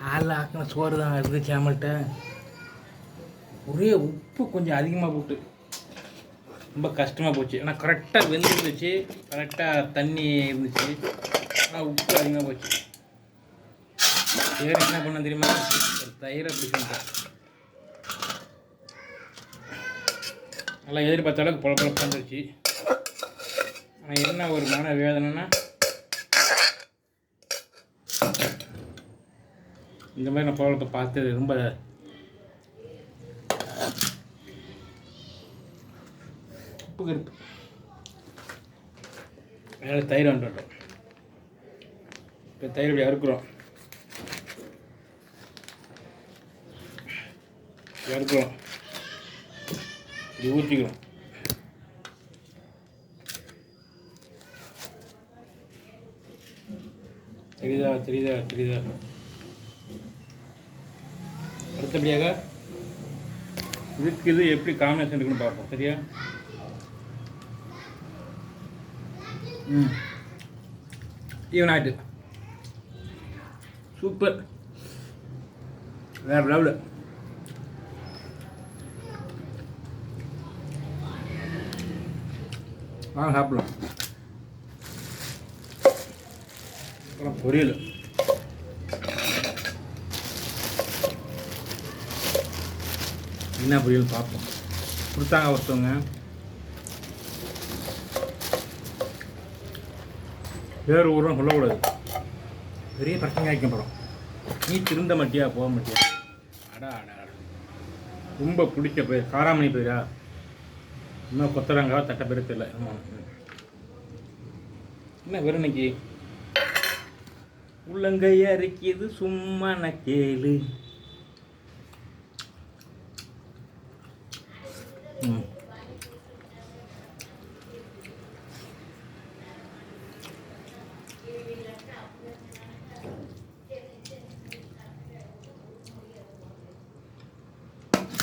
காலைல ஆக்கின சோறு தான் இருந்துச்சு நம்மள்கிட்ட ஒரே உப்பு கொஞ்சம் அதிகமாக போட்டு. ரொம்ப கஷ்டமாக போச்சு. ஆனால் கரெக்டாக வெந்துருந்துச்சு. கரெக்டாக தண்ணி இருந்துச்சு. ஆனால் உப்பு அதிகமாக போச்சு. தயிர் என்ன பண்ண தெரியுமா? ஒரு தயிரை பிடிச்சிருந்தேன் நல்லா எதிர்பார்த்த அளவுக்கு பொல பொழப்பு வந்துருச்சு ஆனால் என்ன ஒரு மன வேதனைன்னா இந்த மாதிரி நான் கோலத்தை பார்த்தது ரொம்ப உப்பு கருப்பு அதனால் தயிர் வந்துட்டோம் இப்போ தயிர் இப்படி அறுக்கிறோம். அறுக்கிறோம். இப்படி ஊற்றிக்கிறோம் தெரியுதா? தெரியுதா? தெரியுதா? அடுத்தபடியாக இதுக்கு இது எப்படி காம்பினேஷன் இருக்குன்னு பார்ப்போம். சரியா? ம். ஈவன் ஆயிட்டு சூப்பர் வேறு லெவலு வாங்க சாப்பிடலாம். அப்புறம் பொரியல். என்ன பொரியல் பார்ப்போம். கொடுத்தாங்க ஒருத்தவங்க. வேறு ஊரும் சொல்லக்கூடாது. பெரிய பிரச்சனை ஆகிக்க போகிறோம் நீ திருந்த மாட்டியா போக மாட்டியா? அடா அடா ரொம்ப பிடிச்ச பேர் காராமணி பேரா? இன்னும் கொத்தரங்கா தட்ட பேர் தெரியல ஆமாம் என்ன வெறும் இன்னைக்கு? உள்ளங்கை அரைக்கிது சும்மா நான் கேளு ம் இந்த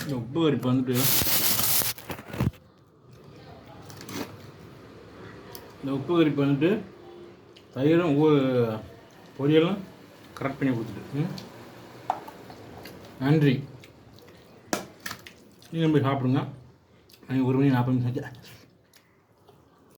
உப்பு கறிப்பு வந்துட்டு. இந்த உப்பு கறிப்பு வந்துட்டு தயிரும் ஊ- பொரியலும் கரெக்ட் பண்ணி கொடுத்துட்டு. ம். நன்றி. நீங்கள் போய் சாப்பிடுங்க. Ang guru niya napamit